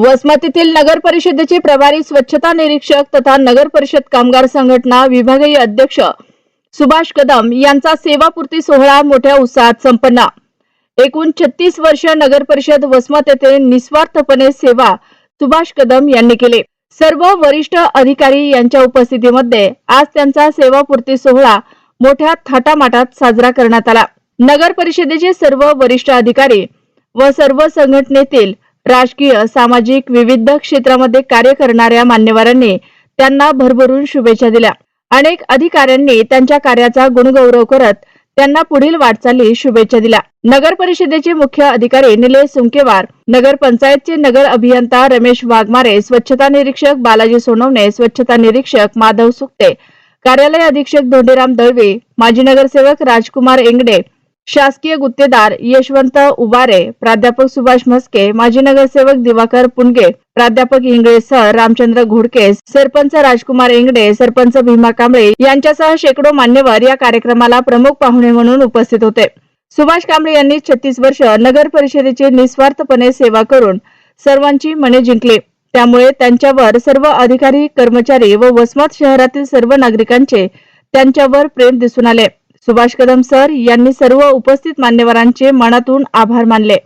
वसमतीतील नगर परिषदेचे प्रभारी स्वच्छता निरीक्षक तथा नगर परिषद कामगार संघटना विभागीय अध्यक्ष सुभाष कदम यांचा सेवापूर्ती सोहळा मोठ्या उत्साहात संपन्न. एकूण छत्तीस वर्ष नगर परिषद वसमत येथे निस्वार्थपणे सेवा सुभाष कदम यांनी केले. सर्व वरिष्ठ अधिकारी यांच्या उपस्थितीमध्ये आज त्यांचा सेवापूर्ती सोहळा मोठ्या थाटामाटात साजरा करण्यात आला. नगर परिषदेचे सर्व वरिष्ठ अधिकारी व सर्व संघटनेतील राजकीय सामाजिक विविध क्षेत्रामध्ये कार्य करणाऱ्या मान्यवरांनी त्यांना भरभरून शुभेच्छा दिल्या. अनेक अधिकाऱ्यांनी त्यांच्या कार्याचा गुणगौरव करत त्यांना पुढील वाटचाली शुभेच्छा दिल्या. नगर परिषदेचे मुख्य अधिकारी निलेश सुंकेवार नगर पंचायतचे नगर अभियंता रमेश वाघमारे स्वच्छता निरीक्षक बालाजी सोनवणे स्वच्छता निरीक्षक माधव सुक्ते कार्यालय अधीक्षक धोंडीराम दळवे माजी नगरसेवक राजकुमार एंगडे शासकीय गुत्तेदार यशवंत उबारे प्राध्यापक सुभाष म्हस्के माजी नगरसेवक दिवाकर पुणगे प्राध्यापक इंगळे सर रामचंद्र घोडके सरपंच राजकुमार इंगडे सरपंच भीमा कांबळे यांच्यासह शेकडो मान्यवर या कार्यक्रमाला प्रमुख पाहुणे म्हणून उपस्थित होते. सुभाष कांबळे यांनी छत्तीस वर्ष नगर परिषदेची निस्वार्थपणे सेवा करून सर्वांची मने जिंकली. त्यामुळे त्यांच्यावर सर्व अधिकारी कर्मचारी व वसमत शहरातील सर्व नागरिकांचे त्यांच्यावर प्रेम दिसून आले. सुभाष कदम सर यांनी सर्व उपस्थित मान्यवरांचे मनातून आभार मानले.